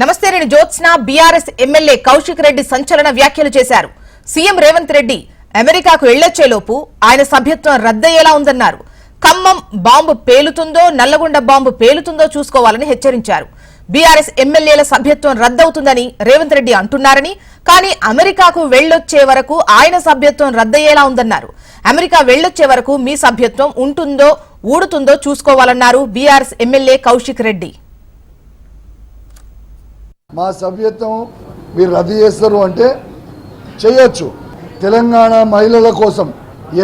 నమస్తే నేను Jyotsna BRS MLA Kaushik Reddy సంచలన వ్యాఖ్యలు చేశారు. సీఎం రేవంత్ రెడ్డి అమెరికాకు వెళ్ళొచ్చేలోపు ఆయన సభ్యత్వం రద్దయ్యేలా ఉందన్నారు. ఖమ్మం బాంబు పేలుతుందో నల్లగొండ బాంబు పేలుతుందో చూసుకోవాలని హెచ్చరించారు. బీఆర్ఎస్ ఎమ్మెల్యేల సభ్యత్వం రద్దవుతుందని రేవంత్ రెడ్డి అంటున్నారని కానీ అమెరికాకు వెళ్ళొచ్చే వరకు ఆయన సభ్యత్వం రద్దయ్యేలా ఉందన్నారు. అమెరికా వెళ్ళొచ్చే వరకు మీ సభ్యత్వం ఉంటుందో ఊడుతుందో చూసుకోవాలన్నారు బీఆర్ఎస్ ఎమ్మెల్యే కౌశిక్ రెడ్డి. మా సభ్యత్వం మీరు రద్దు చేస్తారు అంటే చేయొచ్చు. తెలంగాణ మహిళల కోసం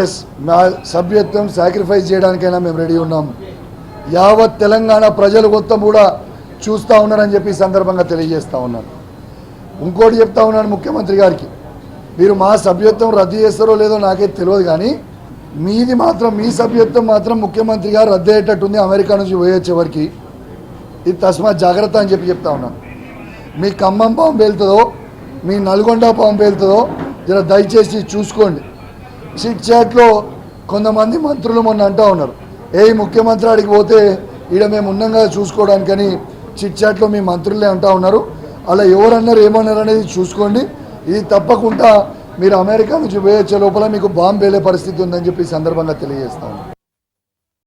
ఎస్ మా సభ్యత్వం సాక్రిఫైస్ చేయడానికైనా మేము రెడీ ఉన్నాం. యావత్ తెలంగాణ ప్రజలు మొత్తం కూడా చూస్తూ ఉన్నారని చెప్పి సందర్భంగా తెలియజేస్తూ ఉన్నాను. ఇంకోటి చెప్తా ఉన్నాను ముఖ్యమంత్రి గారికి. మీరు మా సభ్యత్వం రద్దు చేస్తారో లేదో నాకైతే తెలియదు కానీ మీది మాత్రం మీ సభ్యత్వం మాత్రం ముఖ్యమంత్రి గారు రద్దు అయ్యేటట్టుంది అమెరికా నుంచి పోయొచ్చే వరకు ఇది తస్మాత్ జాగ్రత్త అని చెప్పి చెప్తా ఉన్నాను. మీ ఖమ్మం పాము పేలుతుందో మీ నల్గొండ పాము పేలుతుందో జర దయచేసి చూసుకోండి. చిట్ చాట్లో కొంతమంది మంత్రులు మొన్న అంటూ ఉన్నారు. ఏ ముఖ్యమంత్రి ఆడికి పోతే ఈడ మేము ఉన్నంగా చూసుకోవడానికని చిట్ చాట్లో మీ మంత్రులే అంటూ ఉన్నారు. అలా ఎవరన్నారు ఏమన్నారు అనేది చూసుకోండి. ఇది తప్పకుండా మీరు అమెరికా నుంచి పోయొచ్చే లోపల మీకు బాంబు వేలే పరిస్థితి ఉందని చెప్పి సందర్భంగా తెలియజేస్తాం